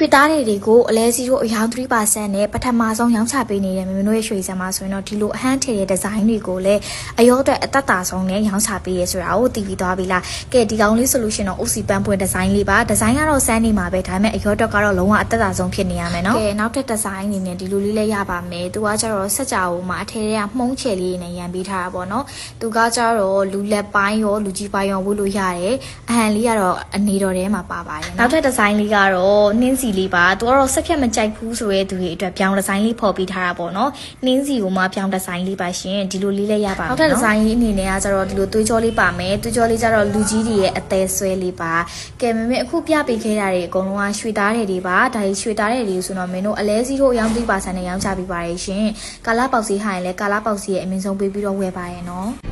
ရွှေသားတွေတွေကိုအလဲစီတို့အယောင်3%နဲ့ပထမဆုံးရောင်းချပေးနေတဲ့မမတို့ရဲ့ရွှေစံမှာဆိုရင်တော့ဒီလိုအဟမ်းထည်တဲ့ဒီဇိုင်းတွေကိုလည်းအရောအတွက်အသက်တာဆုံးနဲ့ရောင်းချပေးရဲဆိုတာကိုသိပြီးသွားပြီလားကဲဒီကောင်လေး solution တော့ OC ပန်းပွင့်ဒီဇိုင်းလေးပါဒီဇိုင်းကတော့စမ်းနေမှာပဲဒါပေမဲ့အရောအတွက်ကတော့လုံးဝအသက်တာဆုံးဖြစ်နေရမယ်နော်ကဲနောက်ထပ်ဒီဇိုင်းအနေနဲ့ဒီလိုလေးလည်းရပါမယ်သူကကျတော့စက်ကြောမှာအထည်တွေကမှုံးချယ်လေးနဲ့ရန်ပေးထားတာပေါ့နော်သူကကျတော့လူလက်ပိုင်းရောလူကြီးပိုင်းရောဝတ်လို့ရတယ်အဟန်လေးကတော့အနေတော်ထဲမှာပါပါတယ်နောက်ထပ်ဒီဇိုင်းလေးကတော့နှင်းစီလေးပါသူကတော့စက်ဖြတ်မကြိုက်ဘူးဆိုရဲသူတွေအတွက်ပြောင်းဒီဇိုင်းလေးဖော်ပေးထားတာပေါ့နော်နှင်းစီကိုမှပြောင်းဒီဇိုင်းလေးပါရှင်ဒီလိုလေးလည်းရပါမယ်နောက်ထပ်ဒီဇိုင်းလေးအနေနဲ့ကကျတော့ဒီလိုသွေးကြောလေးပါမယ်သွေးကြောလေးကျတော့လူကြီးတွေရဲ့အသေးဆွဲလေးပါကဲမမေအခုပြပေးခဲ့တာတွေအကုန်လုံးကရွှေသားတွေတွေပါဒါကြီးရွှေသားတွေတွေဆိုတော့မင်းတို့အလဲစီတို့အယောင်3%နဲ့ရောင်းချပေးပါရရှင်ကာလာပေါက်စီဟာရင်လည်းကာလာပေါက်စီရဲ့အမြင့်ဆုံးပေးပြီးတော့ဝယ်ပါရဲ့နော်